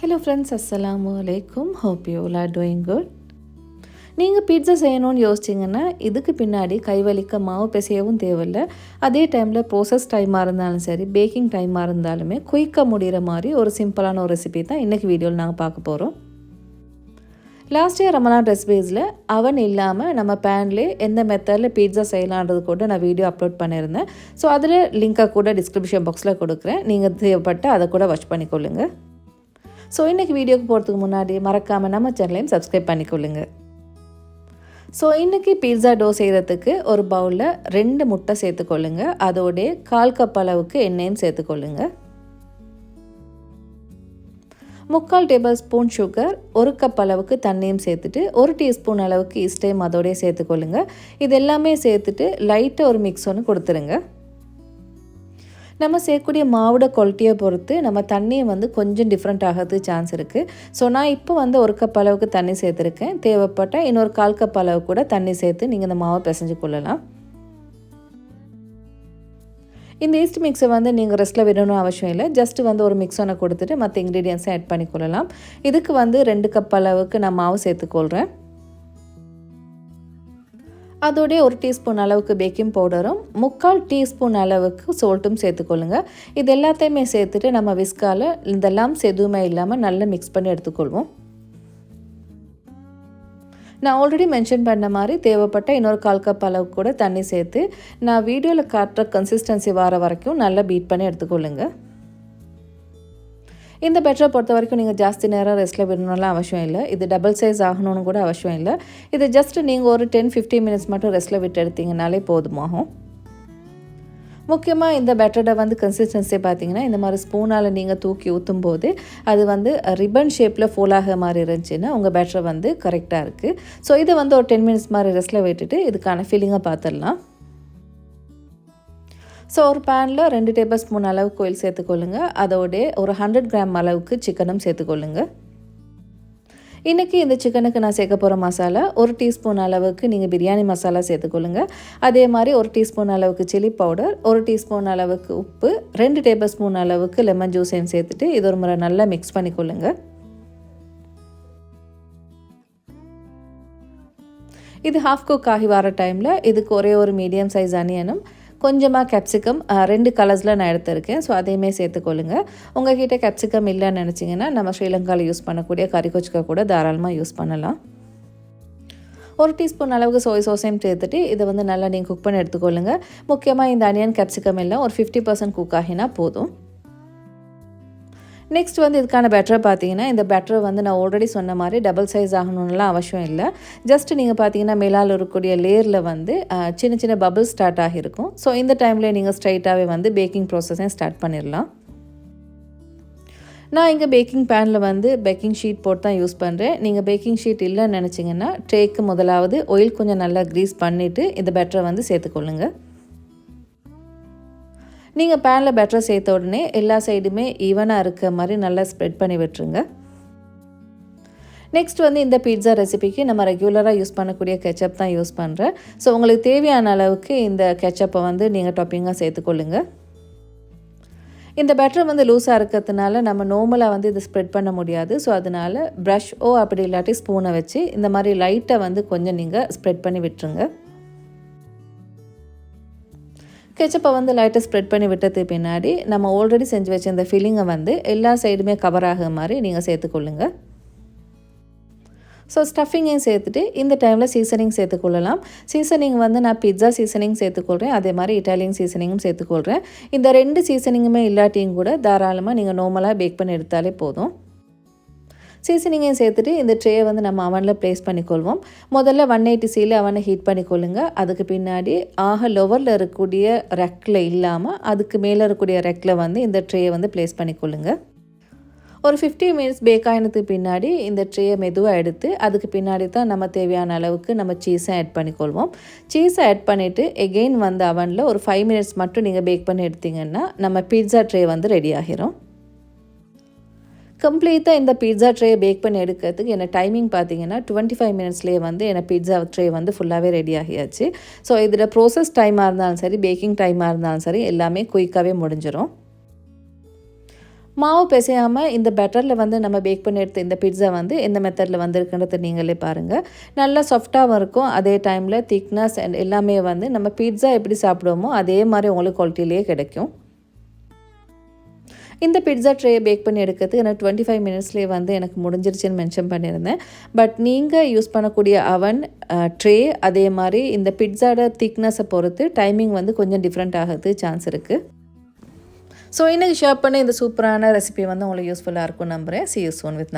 Hello friends அஸ்ஸலாமு அலைக்கும் hope you are doing good நீங்கள் பீட்சா செய்யணும்னு யோசிச்சிங்கன்னா இதுக்கு பின்னாடி கைவலிக்க மாவு பிசையவும் தேவையில்ல. அதே டைமில் ப்ரோசஸ் டைமாக இருந்தாலும் சரி பேக்கிங் டைமாக இருந்தாலுமே குயிக்காக முடிகிற மாதிரி ஒரு சிம்பிளான ஒரு ரெசிபி தான் இன்றைக்கி வீடியோவில் நாங்கள் பார்க்க போகிறோம் லாஸ்ட் இயர் ரமலான் ரெசிபீஸில் அவன் இல்லாமல் நம்ம பேன்லேயே எந்த மெத்தடில் பீட்சா செய்யலான்றது கூட நான் வீடியோ அப்லோட் பண்ணியிருந்தேன். ஸோ அதில் லிங்க்கை கூட டிஸ்கிரிப்ஷன் பாக்ஸில் கொடுக்குறேன். நீங்கள் தேவைப்பட்டு அதை கூட வாட்ச் பண்ணிக்கொள்ளுங்கள் ஸோ இன்றைக்கி வீடியோக்கு போகிறதுக்கு முன்னாடி மறக்காமல் நம்ம சேனலையும் சப்ஸ்கிரைப் பண்ணிக்கொள்ளுங்க. ஸோ இன்றைக்கி பீட்சா டோ செய்கிறதுக்கு ஒரு பவுலில் ரெண்டு முட்டை சேர்த்துக்கொள்ளுங்க. அதோடைய கால் கப் அளவுக்கு எண்ணெயும் சேர்த்துக்கொள்ளுங்க. முக்கால் டேபிள் ஸ்பூன் சுகர் ஒரு கப் அளவுக்கு தண்ணியும் சேர்த்துட்டு ஒரு டீஸ்பூன் அளவுக்கு ஈஸ்டையும் அதோடய சேர்த்துக்கொள்ளுங்க. இது எல்லாமே சேர்த்துட்டு லைட்டாக ஒரு மிக்ஸ் ஒன்று கொடுத்துருங்க. நம்ம சேர்க்கக்கூடிய மாவோட குவாலிட்டியை பொறுத்து நம்ம தண்ணியை வந்து கொஞ்சம் டிஃப்ரெண்ட் ஆகிறது சான்ஸ் இருக்குது ஸோ நான் இப்போ வந்து ஒரு கப் அளவுக்கு தண்ணி சேர்த்துருக்கேன். தேவைப்பட்டால் இன்னொரு கால் கப் அளவு கூட தண்ணி சேர்த்து நீங்கள் இந்த மாவை பிசைஞ்சு கொள்ளலாம். இந்த ஈஸ்ட் மிக்ஸை வந்து நீங்கள் ரெஸ்ட்டில் விடணும் அவசியம் இல்லை. ஜஸ்ட் வந்து ஒரு மிக்ஸ் ஒன்று கொடுத்துட்டு மற்ற இன்க்ரீடியன்ஸை ஆட் பண்ணிக்கொள்ளலாம். இதுக்கு வந்து ரெண்டு கப் அளவுக்கு நான் மாவு சேர்த்துக்கொள்கிறேன் அதோடைய ஒரு டீஸ்பூன் அளவுக்கு பேக்கிங் பவுடரும் முக்கால் டீஸ்பூன் அளவுக்கு சோல்ட்டும் சேர்த்துக்கொள்ளுங்க இது எல்லாத்தையுமே சேர்த்துட்டு நம்ம விஸ்கால இதெல்லாம் எதுவுமே இல்லாமல் நல்லா மிக்ஸ் பண்ணி எடுத்துக்கொள்வோம். நான் ஆல்ரெடி மென்ஷன் பண்ண மாதிரி தேவைப்பட்ட இன்னொரு கால் கப் அளவுக்கு கூட தண்ணி சேர்த்து நான் வீடியோவில் காட்டுற கன்சிஸ்டன்சி வர வரைக்கும் நல்லா பீட் பண்ணி எடுத்துக்கொள்ளுங்கள் இந்த பெட்டரை பொறுத்த வரைக்கும் நீங்கள் ஜாஸ்தி நேரம் ரெஸ்ட்டில் விடணும்லாம் அவசியம் இல்லை. இது டபுள் சைஸ் ஆகணும்னு கூட அவசியம் இல்லை. இது ஜஸ்ட் நீங்கள் ஒரு டென் ஃபிஃப்டீன் மினிட்ஸ் மட்டும் ரெஸ்ட்டில் விட்டு எடுத்தீங்கனாலே போதுமாகும் முக்கியமாக இந்த பெட்டரோட வந்து கன்சிஸ்டன்சி பார்த்தீங்கன்னா இந்த மாதிரி ஸ்பூனால் நீங்கள் தூக்கி ஊற்றும் போது அது வந்து ரிப்பன் ஷேப்பில் ஃபோலாக மாதிரி இருந்துச்சுன்னா உங்கள் பெட்டரை வந்து கரெக்டாக இருக்குது ஸோ இதை வந்து ஒரு டென் மினிட்ஸ் மாதிரி ரெஸ்ட்டில் விட்டுட்டு இதுக்கான ஃபீலிங்கை பார்த்துடலாம். ஸோ ஒரு பேனில் ரெண்டு டேபிள் ஸ்பூன் அளவுக்கு கோயில் சேர்த்துக்கொள்ளுங்க. அதோடைய ஒரு ஹண்ட்ரட் கிராம் அளவுக்கு சிக்கனும் சேர்த்துக்கொள்ளுங்க. இன்றைக்கி இந்த சிக்கனுக்கு நான் சேர்க்க போகிற மசாலா ஒரு டீஸ்பூன் அளவுக்கு நீங்கள் பிரியாணி மசாலா சேர்த்துக்கொள்ளுங்க. அதே மாதிரி ஒரு டீஸ்பூன் அளவுக்கு சில்லி பவுடர் ஒரு டீஸ்பூன் அளவுக்கு உப்பு ரெண்டு டேபிள் ஸ்பூன் அளவுக்கு லெமன் ஜூஸையும் சேர்த்துட்டு இது ஒரு முறை நல்லா மிக்ஸ் பண்ணிக்கொள்ளுங்க. இது ஹாஃப் குக் ஆகி வர டைமில் இதுக்கு ஒரே ஒரு மீடியம் சைஸ் அனியனும் கொஞ்சமாக கேப்சிகம் ரெண்டு கலர்ஸில் நான் எடுத்திருக்கேன். ஸோ அதையுமே சேர்த்துக்கொள்ளுங்க. உங்ககிட்ட கேப்சிகம் இல்லைன்னு நினச்சிங்கன்னா நம்ம ஸ்ரீலங்காவில் யூஸ் பண்ணக்கூடிய கறி கூட தாராளமாக யூஸ் பண்ணலாம். ஒரு டீஸ்பூன் அளவுக்கு சோய் சோஸையும் சேர்த்துட்டு இதை வந்து நல்லா நீங்கள் குக் பண்ணி எடுத்துக்கொள்ளுங்க. முக்கியமாக இந்த அனியன் கேப்சிகம் எல்லாம் ஒரு ஃபிஃப்டி பர்சன்ட் குக் ஆகினா போதும். நெக்ஸ்ட் வந்து இதுக்கான பெட்டரை பார்த்தீங்கன்னா இந்த பெட்டரை வந்து நான் ஆல்ரெடி சொன்ன மாதிரி டபுள் சைஸ் ஆகணும்லாம் அவசியம் இல்லை. ஜஸ்ட் நீங்கள் பார்த்தீங்கன்னா மேலால் இருக்கக்கூடிய லேயரில் வந்து சின்ன சின்ன பபிள் ஸ்டார்ட் ஆகியிருக்கும். ஸோ இந்த டைமில் நீங்கள் ஸ்ட்ரைட்டாகவே வந்து பேக்கிங் ப்ராசஸையும் ஸ்டார்ட் பண்ணிடலாம். நான் இங்கே பேக்கிங் பேனில் வந்து பேக்கிங் ஷீட் போட்டு தான் யூஸ் பண்ணுறேன் நீங்கள் பேக்கிங் ஷீட் இல்லைன்னு நினச்சிங்கன்னா ட்ரேக்கு முதலாவது ஆயில் கொஞ்சம் நல்லா க்ரீஸ் பண்ணிவிட்டு இந்த பெட்டரை வந்து சேர்த்துக்கொள்ளுங்கள் நீங்கள் பேனில் பெட்டரை சேர்த்த உடனே எல்லா சைடுமே ஈவனாக இருக்க மாதிரி நல்லா ஸ்ப்ரெட் பண்ணி விட்டுருங்க. நெக்ஸ்ட் வந்து இந்த பீட்சா ரெசிபிக்கு நம்ம ரெகுலராக யூஸ் பண்ணக்கூடிய கெச்சப் தான் யூஸ் பண்ணுறேன் ஸோ உங்களுக்கு தேவையான அளவுக்கு இந்த கெச்சப்பை வந்து நீங்கள் டாப்பிங்காக சேர்த்துக்கொள்ளுங்க. இந்த பெட்டர் வந்து லூஸாக இருக்கிறதுனால நம்ம நார்மலாக வந்து இதை ஸ்ப்ரெட் பண்ண முடியாது. ஸோ அதனால் ப்ரஷ் ஓ அப்படி இல்லாட்டி ஸ்பூனை வச்சு இந்த மாதிரி லைட்டை வந்து கொஞ்சம் நீங்கள் ஸ்ப்ரெட் பண்ணி விட்டுருங்க. கெச்சப்பை வந்து லைட்டாக ஸ்ப்ரெட் பண்ணி விட்டது பின்னாடி நம்ம ஆல்ரெடி செஞ்சு வச்ச இந்த ஃபில்லிங்கை வந்து எல்லா சைடுமே கவர் ஆகிற மாதிரி நீங்கள் சேர்த்துக்கொள்ளுங்க ஸோ ஸ்டஃபிங்கையும் சேர்த்துட்டு இந்த டைமில் சீசனிங் சேர்த்துக்கொள்ளலாம் சீசனிங் வந்து நான் பிட்ஸா சீசனிங் சேர்த்துக்கொள்கிறேன் அதே மாதிரி இட்டாலியன் சீசனிங்கும் சேர்த்துக்கொள்கிறேன் இந்த ரெண்டு சீசனிங்குமே இல்லாட்டியும் கூட தாராளமாக நீங்கள் நார்மலாக பேக் பண்ணி எடுத்தாலே போதும். சீசனிங்கையும் சேர்த்துட்டு இந்த ட்ரேயை வந்து நம்ம அவனில் ப்ளேஸ் பண்ணிக்கொள்வோம். முதல்ல ஒன் எயிட்டி சியில் அவனை ஹீட் பண்ணிக்கொள்ளுங்க. அதுக்கு பின்னாடி ஆக லோவரில் இருக்கக்கூடிய ரெக்கில் இல்லாமல் அதுக்கு மேலே இருக்கக்கூடிய ரெக்கில் வந்து இந்த ட்ரேயை வந்து ப்ளேஸ் பண்ணிக்கொள்ளுங்க. ஒரு ஃபிஃப்டி மினிட்ஸ் பேக் ஆகினதுக்கு பின்னாடி இந்த ட்ரேயை மெதுவாக எடுத்து அதுக்கு பின்னாடி தான் நம்ம தேவையான அளவுக்கு நம்ம சீஸை ஆட் பண்ணிக்கொள்வோம். சீஸை ஆட் பண்ணிவிட்டு எகெயின் வந்து அவனில் ஒரு ஃபைவ் மினிட்ஸ் மட்டும் நீங்கள் பேக் பண்ணி எடுத்திங்கன்னா நம்ம பீட்சா ட்ரே வந்து ரெடி ஆகிரும். கம்ப்ளீட்டாக இந்த பீட்ஸா ட்ரேயை பேக் பண்ணி எடுக்கிறதுக்கு என்ன டைமிங் பார்த்தீங்கன்னா டுவெண்ட்டி ஃபைவ் மினிட்ஸ்லேயே வந்து என்ன பீட்ஸா ட்ரே வந்து ஃபுல்லாகவே ரெடி ஆகியாச்சு. ஸோ இதில் ப்ரோசஸ் டைமாக இருந்தாலும் சரி பேக்கிங் டைமாக இருந்தாலும் சரி எல்லாமே குயிக்காகவே முடிஞ்சிடும் மாவு பிசையாமல் இந்த பெட்டரில் வந்து நம்ம பேக் பண்ணி எடுத்த இந்த பிட்ஸா வந்து எந்த மெத்தடில் வந்திருக்குன்றது நீங்களே பாருங்கள் நல்லா சாஃப்டாகவும் இருக்கும். அதே டைமில் திக்னஸ் அண்ட் எல்லாமே வந்து நம்ம பிட்ஸா எப்படி சாப்பிடுவோமோ அதே மாதிரி உங்களுக்கு குவாலிட்டிலேயே கிடைக்கும். இந்த பிட்ஸா ட்ரேயை பேக் பண்ணி எடுக்கிறது எனக்கு டுவெண்ட்டி ஃபைவ் மினிட்ஸ்லேயே வந்து எனக்கு முடிஞ்சிருச்சுன்னு மென்ஷன் பண்ணியிருந்தேன். பட் நீங்கள் யூஸ் பண்ணக்கூடிய அவன் ட்ரே அதே மாதிரி இந்த பிட்ஸாட திக்னஸை பொறுத்து டைமிங் வந்து கொஞ்சம் டிஃப்ரெண்ட் ஆகிறது சான்ஸ் இருக்குது ஸோ இன்றைக்கி ஷேர் பண்ண இந்த சூப்பரான ரெசிபி வந்து உங்களுக்கு யூஸ்ஃபுல்லாக இருக்கும் நம்புகிறேன் சி யூஸ் ஒன் வித்